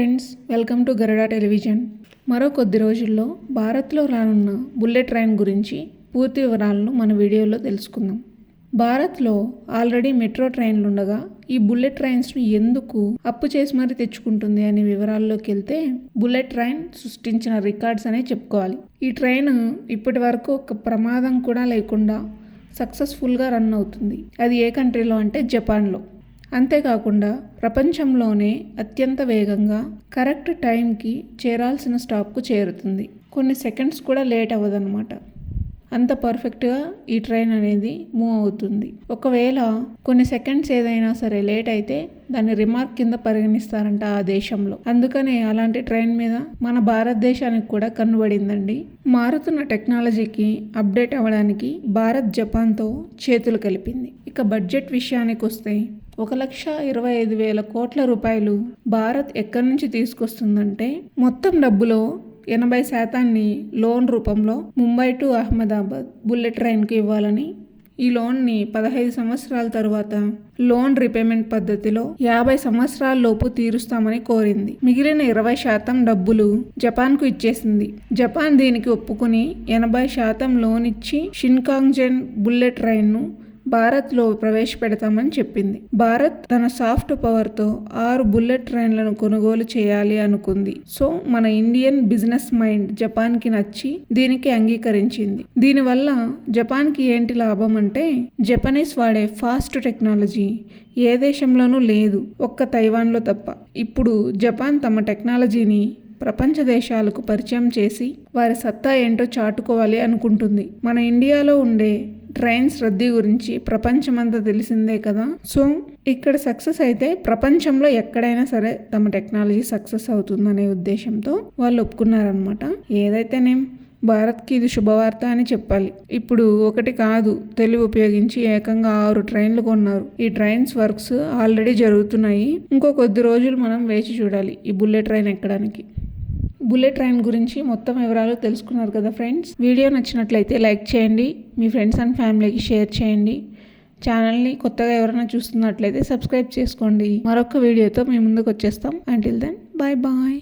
Friends welcome to Garuda television. మరో కొద్ది రోజుల్లో భారత్లో రానున్న బుల్లెట్ ట్రైన్ గురించి పూర్తి వివరాలను మన వీడియోలో తెలుసుకుందాం. భారత్లో ఆల్రెడీ మెట్రో ట్రైన్లు ఉండగా ఈ బుల్లెట్ ట్రైన్స్ను ఎందుకు అప్పు చేసి మరీ తెచ్చుకుంటుంది అనే వివరాల్లోకి వెళ్తే బుల్లెట్ ట్రైన్ సృష్టించిన రికార్డ్స్ అనే చెప్పుకోవాలి. ఈ ట్రైన్ ఇప్పటి వరకు ఒక ప్రమాదం కూడా లేకుండా సక్సెస్ఫుల్గా రన్ అవుతుంది. అది ఏ కంట్రీలో అంటే జపాన్లో. అంతేకాకుండా ప్రపంచంలోనే అత్యంత వేగంగా కరెక్ట్ టైంకి చేరాల్సిన స్టాప్కు చేరుతుంది. కొన్ని సెకండ్స్ కూడా లేట్ అవ్వదన్నమాట. అంత పర్ఫెక్ట్గా ఈ ట్రైన్ అనేది మూవ్ అవుతుంది. ఒకవేళ కొన్ని సెకండ్స్ ఏదైనా సరే లేట్ అయితే దాన్ని రిమార్క్ కింద పరిగణిస్తారంట ఆ దేశంలో. అందుకనే అలాంటి ట్రైన్ మీద మన భారతదేశానికి కూడా కన్నుబడిందండి. మారుతున్న టెక్నాలజీకి అప్డేట్ అవ్వడానికి భారత్ జపాన్తో చేతులు కలిపింది. ఇక బడ్జెట్ విషయానికి వస్తే ఒక లక్ష ఇరవై ఐదు వేల కోట్ల రూపాయలు భారత్ ఎక్కడి నుంచి తీసుకొస్తుందంటే మొత్తం డబ్బులో ఎనభై శాతాన్ని లోన్ రూపంలో ముంబై టు అహ్మదాబాద్ బుల్లెట్ ట్రైన్కి ఇవ్వాలని ఈ లోన్ని పదహైదు సంవత్సరాల తరువాత లోన్ రీపేమెంట్ పద్ధతిలో యాభై సంవత్సరాల లోపు తీరుస్తామని కోరింది. మిగిలిన ఇరవై శాతం డబ్బులు జపాన్కు ఇచ్చేసింది. జపాన్ దీనికి ఒప్పుకుని ఎనభై శాతం లోన్ ఇచ్చి షిన్కాంగ్జెన్ బుల్లెట్ ట్రైన్ను భారత్లో ప్రవేశపెడతామని చెప్పింది. భారత్ తన సాఫ్ట్ పవర్తో ఆరు బుల్లెట్ ట్రైన్లను కొనుగోలు చేయాలి అనుకుంది. సో మన ఇండియన్ బిజినెస్ మైండ్ జపాన్కి నచ్చి దీనికి అంగీకరించింది. దీనివల్ల జపాన్కి ఏంటి లాభం అంటే జపనీస్ వాడే ఫాస్ట్ టెక్నాలజీ ఏ దేశంలోనూ లేదు ఒక్క తైవాన్లో తప్ప. ఇప్పుడు జపాన్ తమ టెక్నాలజీని ప్రపంచ దేశాలకు పరిచయం చేసి వారి సత్తా ఏంటో చాటుకోవాలి అనుకుంటుంది. మన ఇండియాలో ఉండే ట్రైన్స్ రద్దీ గురించి ప్రపంచమంతా తెలిసిందే కదా. సో ఇక్కడ సక్సెస్ అయితే ప్రపంచంలో ఎక్కడైనా సరే తమ టెక్నాలజీ సక్సెస్ అవుతుందనే ఉద్దేశంతో వాళ్ళు ఒప్పుకున్నారనమాట ఏదైతేనేం భారత్కి ఇది శుభవార్త అని చెప్పాలి. ఇప్పుడు ఒకటి కాదు తెలివి ఉపయోగించి ఏకంగా ఆరు ట్రైన్లు కొన్నారు. ఈ ట్రైన్స్ వర్క్స్ ఆల్రెడీ జరుగుతున్నాయి. ఇంకో కొద్ది రోజులు మనం వేచి చూడాలి ఈ బుల్లెట్ ట్రైన్ ఎక్కడానికి. బుల్లెట్ ట్రైన్ గురించి మొత్తం వివరాలు తెలుసుకున్నారు కదా ఫ్రెండ్స్. వీడియో నచ్చినట్లయితే లైక్ చేయండి మీ ఫ్రెండ్స్ అండ్ ఫ్యామిలీకి షేర్ చేయండి. ఛానల్ని కొత్తగా ఎవరైనా చూస్తున్నట్లయితే సబ్స్క్రైబ్ చేసుకోండి. మరొక వీడియోతో మీ ముందుకు వచ్చేస్తాం. Until then bye bye